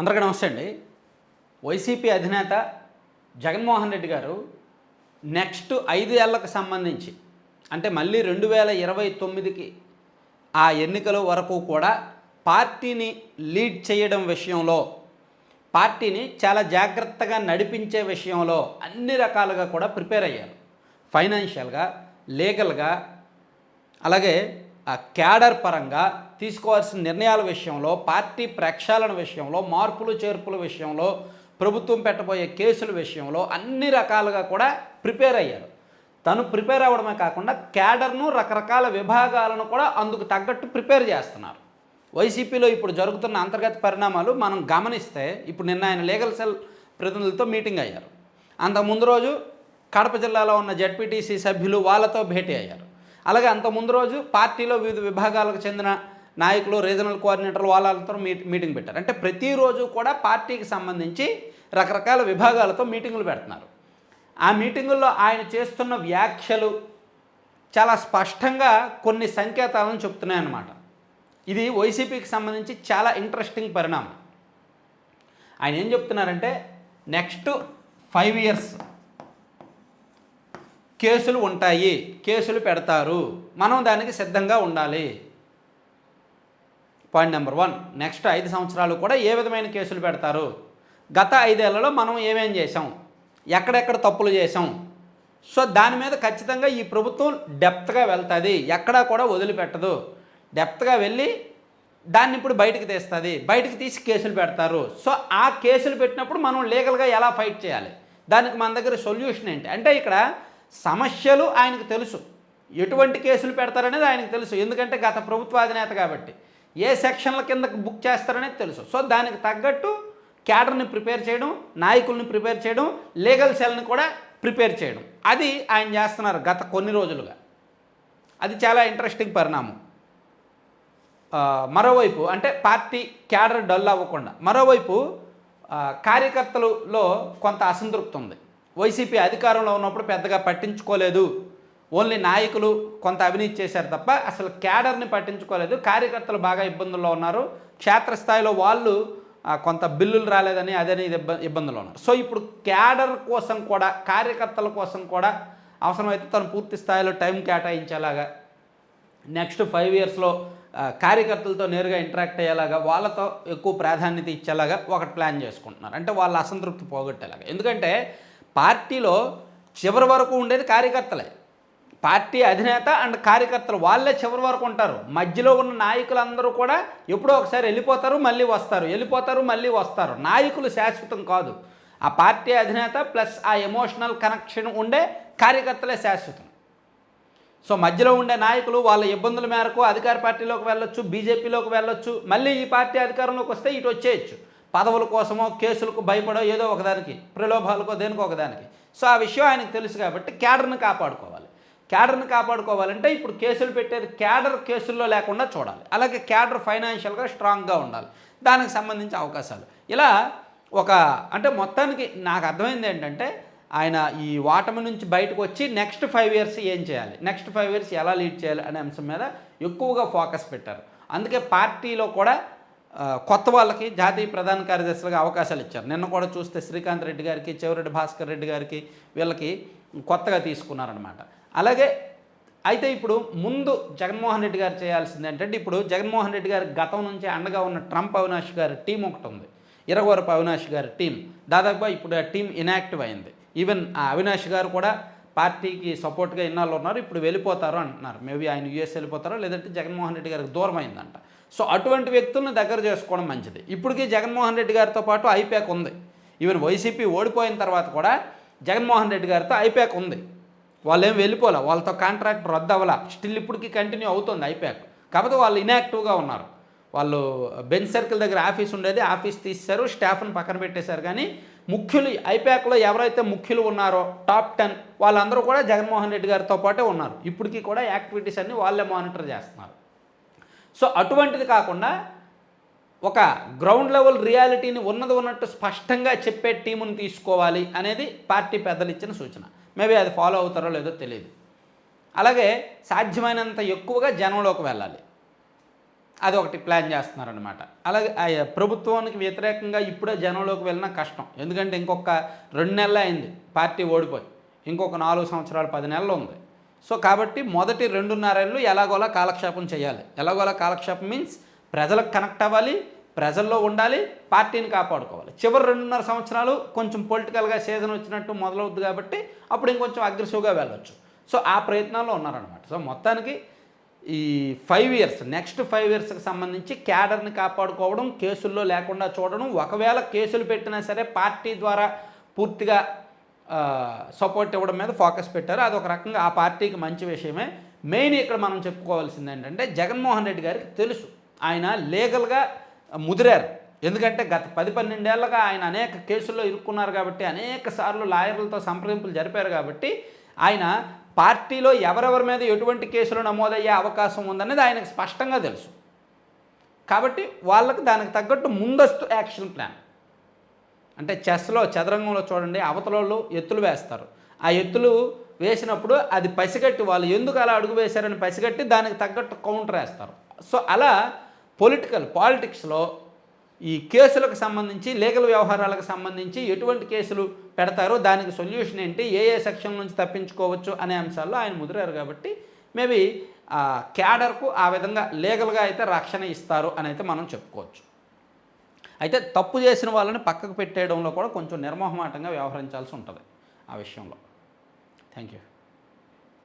అందరికీ నమస్తే అండి. వైసీపీ అధినేత జగన్మోహన్ రెడ్డి గారు నెక్స్ట్ ఐదు ఏళ్ళకు సంబంధించి అంటే మళ్ళీ రెండు వేల ఇరవై తొమ్మిదికి ఆ ఎన్నికల వరకు కూడా పార్టీని లీడ్ చేయడం విషయంలో పార్టీని చాలా జాగ్రత్తగా నడిపించే విషయంలో అన్ని రకాలుగా కూడా ప్రిపేర్ అయ్యారు. ఫైనాన్షియల్గా లీగల్గా అలాగే ఆ క్యాడర్ పరంగా తీసుకోవాల్సిన నిర్ణయాల విషయంలో పార్టీ ప్రక్షాళన విషయంలో మార్పులు చేర్పుల విషయంలో ప్రభుత్వం పెట్టబోయే కేసుల విషయంలో అన్ని రకాలుగా కూడా ప్రిపేర్ అయ్యారు. తను ప్రిపేర్ అవ్వడమే కాకుండా క్యాడర్ను రకరకాల విభాగాలను కూడా అందుకు తగ్గట్టు ప్రిపేర్ చేస్తున్నారు. వైసీపీలో ఇప్పుడు జరుగుతున్న అంతర్గత పరిణామాలు మనం గమనిస్తే ఇప్పుడు నిన్న ఆయన లీగల్ సెల్ ప్రతినిధులతో మీటింగ్ అయ్యారు. అంత ముందు రోజు కడప జిల్లాలో ఉన్న జడ్పీటీసీ సభ్యులు వాళ్ళతో భేటీ అయ్యారు. అలాగే అంత ముందు రోజు పార్టీలో వివిధ విభాగాలకు చెందిన నాయకులు రీజనల్ కోఆర్డినేటర్లు వాళ్ళతో మీ మీటింగ్ పెట్టారు. అంటే ప్రతిరోజు కూడా పార్టీకి సంబంధించి రకరకాల విభాగాలతో మీటింగులు పెడుతున్నారు. ఆ మీటింగుల్లో ఆయన చేస్తున్న వ్యాఖ్యలు చాలా స్పష్టంగా కొన్ని సంకేతాలను చెప్తున్నాయన్నమాట. ఇది వైసీపీకి సంబంధించి చాలా ఇంట్రెస్టింగ్ పరిణామం. ఆయన ఏం చెప్తున్నారంటే నెక్స్ట్ ఫైవ్ ఇయర్స్ కేసులు ఉంటాయి కేసులు పెడతారు. మనం దానికి సిద్ధంగా ఉండాలి. పాయింట్ నెంబర్ వన్ నెక్స్ట్ ఐదు సంవత్సరాలు కూడా ఏ విధమైన కేసులు పెడతారు? గత ఐదేళ్ళలో మనం ఏమేం చేసాం ఎక్కడెక్కడ తప్పులు చేసాం సో దాని మీద ఖచ్చితంగా ఈ ప్రభుత్వం డెప్త్గా వెళ్తుంది. ఎక్కడా కూడా వదిలిపెట్టదు. డెప్త్గా వెళ్ళి దాన్ని ఇప్పుడు బయటకు తీస్తుంది. బయటకు తీసి కేసులు పెడతారు. సో ఆ కేసులు పెట్టినప్పుడు మనం లీగల్గా ఎలా ఫైట్ చేయాలి? దానికి మన దగ్గర సొల్యూషన్ ఏంటి? అంటే ఇక్కడ సమస్యలు ఆయనకు తెలుసు. ఎటువంటి కేసులు పెడతారనేది ఆయనకు తెలుసు. ఎందుకంటే గత ప్రభుత్వ అధినేత కాబట్టి. ఏ సెక్షన్ల కింద బుక్ చేస్తారనేది తెలుసు. సో దానికి తగ్గట్టు క్యాడర్ని ప్రిపేర్ చేయడం నాయకుల్ని ప్రిపేర్ చేయడం లీగల్ సెల్ని కూడా ప్రిపేర్ చేయడం. అది ఆయన చేస్తున్నారు గత కొన్ని రోజులుగా. అది చాలా ఇంట్రెస్టింగ్ పరిణామం. మరోవైపు అంటే పార్టీ క్యాడర్ డల్ అవ్వకుండా మరోవైపు కార్యకర్తలలో కొంత అసంతృప్తి ఉంది. వైసీపీ అధికారంలో ఉన్నప్పుడు పెద్దగా పట్టించుకోలేదు. ఓన్లీ నాయకులు కొంత అవినీతి చేశారు తప్ప అసలు క్యాడర్ని పట్టించుకోలేదు. కార్యకర్తలు బాగా ఇబ్బందుల్లో ఉన్నారు. క్షేత్రస్థాయిలో వాళ్ళు కొంత బిల్లులు రాలేదని అదని ఇది ఇబ్బందులు ఉన్నారు. సో ఇప్పుడు క్యాడర్ కోసం కూడా కార్యకర్తల కోసం కూడా అవసరమైతే తను పూర్తి స్థాయిలో టైం కేటాయించేలాగా నెక్స్ట్ ఫైవ్ ఇయర్స్లో కార్యకర్తలతో నేరుగా ఇంటరాక్ట్ అయ్యేలాగా వాళ్ళతో ఎక్కువ ప్రాధాన్యత ఇచ్చేలాగా ఒకటి ప్లాన్ చేసుకుంటున్నారు. అంటే వాళ్ళ అసంతృప్తి పోగొట్టేలాగా. ఎందుకంటే పార్టీలో చివరి వరకు ఉండేది కార్యకర్తలే. పార్టీ అధినేత అండ్ కార్యకర్తలు వాళ్ళే చివరి వరకు ఉంటారు. మధ్యలో ఉన్న నాయకులందరూ కూడా ఎప్పుడో ఒకసారి వెళ్ళిపోతారు మళ్ళీ వస్తారు. వెళ్ళిపోతారు మళ్ళీ వస్తారు. నాయకులు శాశ్వతం కాదు. ఆ పార్టీ అధినేత ప్లస్ ఆ ఎమోషనల్ కనెక్షన్ ఉండే కార్యకర్తలే శాశ్వతం. సో మధ్యలో ఉండే నాయకులు వాళ్ళ ఇబ్బందుల మేరకు అధికార పార్టీలోకి వెళ్ళొచ్చు బీజేపీలోకి వెళ్ళొచ్చు మళ్ళీ ఈ పార్టీ అధికారంలోకి వస్తే ఇటు వచ్చేయచ్చు. పదవుల కోసమో కేసులకు భయపడో ఏదో ఒకదానికి ప్రలోభాలకో దేనికో ఒకదానికి. సో ఆ విషయం ఆయనకు తెలుసు కాబట్టి క్యాడర్ని కాపాడుకోవాలి. క్యాడర్ని కాపాడుకోవాలంటే ఇప్పుడు కేసులు పెట్టేది క్యాడర్ కేసుల్లో లేకుండా చూడాలి. అలాగే క్యాడర్ ఫైనాన్షియల్గా స్ట్రాంగ్గా ఉండాలి. దానికి సంబంధించి అవకాశాలు. ఇలా ఒక అంటే మొత్తానికి నాకు అర్థమైంది ఏంటంటే ఆయన ఈ వాటమి నుంచి బయటకు వచ్చి నెక్స్ట్ ఫైవ్ ఇయర్స్ ఏం చేయాలి? నెక్స్ట్ ఫైవ్ ఇయర్స్ ఎలా లీడ్ చేయాలి అనే అంశం మీద ఎక్కువగా ఫోకస్ పెట్టారు. అందుకే పార్టీలో కూడా కొత్త వాళ్ళకి జాతీయ ప్రధాన కార్యదర్శులుగా అవకాశాలు ఇచ్చారు. నిన్న కూడా చూస్తే శ్రీకాంత్ రెడ్డి గారికి చెవిరెడ్డి భాస్కర్ రెడ్డి గారికి వీళ్ళకి కొత్తగా తీసుకున్నారనమాట అలాగే అయితే ఇప్పుడు ముందు జగన్మోహన్ రెడ్డి గారు చేయాల్సింది ఏంటంటే ఇప్పుడు జగన్మోహన్ రెడ్డి గారి గతం నుంచి అండగా ఉన్న ట్రంప్ అవినాష్ గారి టీం ఒకటి ఉంది. ఇరవరపు అవినాష్ గారి టీం. దాదాపుగా ఇప్పుడు ఆ టీం ఇనాక్టివ్ అయింది. ఈవెన్ ఆ అవినాష్ గారు కూడా పార్టీకి సపోర్ట్గా ఇన్నాళ్ళు ఉన్నారు ఇప్పుడు వెళ్ళిపోతారు అంటున్నారు. మేబీ ఆయన యూఎస్ వెళ్ళిపోతారో లేదంటే జగన్మోహన్ రెడ్డి గారికి దూరం అయిందంట. సో అటువంటి వ్యక్తులను దగ్గర చేసుకోవడం మంచిది. ఇప్పటికీ జగన్మోహన్ రెడ్డి గారితో పాటు ఐపాక్ ఉంది. ఈవెన్ వైసీపీ ఓడిపోయిన తర్వాత కూడా జగన్మోహన్ రెడ్డి గారితో ఐపాక్ ఉంది. వాళ్ళు ఏం వెళ్ళిపోలే. వాళ్ళతో కాంట్రాక్ట్ రద్దు అవ్వాల. స్టిల్ ఇప్పటికీ కంటిన్యూ అవుతుంది ఐపాక్ కాకపోతే వాళ్ళు ఇన్యాక్టివ్గా ఉన్నారు. వాళ్ళు బెంచ్ సర్కిల్ దగ్గర ఆఫీస్ ఉండేది. ఆఫీస్ తీశారు స్టాఫ్ని పక్కన పెట్టేశారు. కానీ ముఖ్యులు ఐపాక్లో ఎవరైతే ముఖ్యులు ఉన్నారో టాప్ టెన్ వాళ్ళందరూ కూడా జగన్మోహన్ రెడ్డి గారితో పాటే ఉన్నారు. ఇప్పటికీ కూడా యాక్టివిటీస్ అన్ని వాళ్ళే మానిటర్ చేస్తున్నారు. సో అటువంటిది కాకుండా ఒక గ్రౌండ్ లెవెల్ రియాలిటీని ఉన్నది ఉన్నట్టు స్పష్టంగా చెప్పే టీముని తీసుకోవాలి అనేది పార్టీ పెద్దలు ఇచ్చిన సూచన. మేబీ అది ఫాలో అవుతారో లేదో తెలియదు అలాగే సాధ్యమైనంత ఎక్కువగా జనంలోకి వెళ్ళాలి. అది ఒకటి ప్లాన్ చేస్తున్నారనమాట అలాగే ప్రభుత్వానికి వ్యతిరేకంగా ఇప్పుడే జనంలోకి వెళ్ళిన కష్టం. ఎందుకంటే ఇంకొక రెండు నెలలు అయింది. పార్టీ ఓడిపోయి. ఇంకొక నాలుగు సంవత్సరాలు పది నెలలు ఉంది. సో కాబట్టి మొదటి రెండున్నరేళ్ళు ఎలాగోలా కాలక్షేపం చేయాలి. ఎలాగోలా కాలక్షేపం మీన్స్ ప్రజలకు కనెక్ట్ అవ్వాలి ప్రజల్లో ఉండాలి పార్టీని కాపాడుకోవాలి. చివరి రెండున్నర సంవత్సరాలు కొంచెం పొలిటికల్గా సీజన్ వచ్చినట్టు మొదలవుద్ది కాబట్టి అప్పుడు ఇంకొంచెం అగ్రెసివ్గా వెళ్ళొచ్చు. సో ఆ ప్రయత్నాల్లో ఉన్నారనమాట సో మొత్తానికి ఈ ఫైవ్ ఇయర్స్ నెక్స్ట్ ఫైవ్ ఇయర్స్కి సంబంధించి క్యాడర్ని కాపాడుకోవడం కేసుల్లో లేకుండా చూడడం ఒకవేళ కేసులు పెట్టినా సరే పార్టీ ద్వారా పూర్తిగా సపోర్ట్ ఇవ్వడం మీద ఫోకస్ పెట్టారు. అది ఒక రకంగా ఆ పార్టీకి మంచి విషయమే. మెయిన్ ఇక్కడ మనం చెప్పుకోవాల్సింది ఏంటంటే జగన్మోహన్ రెడ్డి గారికి తెలుసు. ఆయన లీగల్గా ముదిరారు. ఎందుకంటే గత పది పన్నెండేళ్ళుగా ఆయన అనేక కేసుల్లో ఇరుక్కున్నారు కాబట్టి అనేక సార్లు లాయర్లతో సంప్రదింపులు జరిపారు కాబట్టి ఆయన పార్టీలో ఎవరెవరి మీద ఎటువంటి కేసులు నమోదయ్యే అవకాశం ఉందనేది ఆయనకు స్పష్టంగా తెలుసు. కాబట్టి వాళ్ళకి దానికి తగ్గట్టు ముందస్తు యాక్షన్ ప్లాన్. అంటే చెస్లో చదరంగంలో చూడండి అవతలోళ్ళు ఎత్తులు వేస్తారు. ఆ ఎత్తులు వేసినప్పుడు అది పసిగట్టి వాళ్ళు ఎందుకు అలా అడుగు వేశారని పసిగట్టి దానికి తగ్గట్టు కౌంటర్ వేస్తారు. సో అలా పొలిటికల్ పాలిటిక్స్లో ఈ కేసులకు సంబంధించి లీగల్ వ్యవహారాలకు సంబంధించి ఎటువంటి కేసులు పెడతారో దానికి సొల్యూషన్ ఏంటి ఏ ఏ సెక్షన్ నుంచి తప్పించుకోవచ్చు అనే అంశాల్లో ఆయన ముదిరారు కాబట్టి మేబీ క్యాడర్కు ఆ విధంగా లీగల్గా అయితే రక్షణ ఇస్తారు అని అయితే మనం చెప్పుకోవచ్చు. అయితే తప్పు చేసిన వాళ్ళని పక్కకు పెట్టేయడంలో కూడా కొంచెం నిర్మోహమాటంగా వ్యవహరించాల్సి ఉంటుంది ఆ విషయంలో. Thank you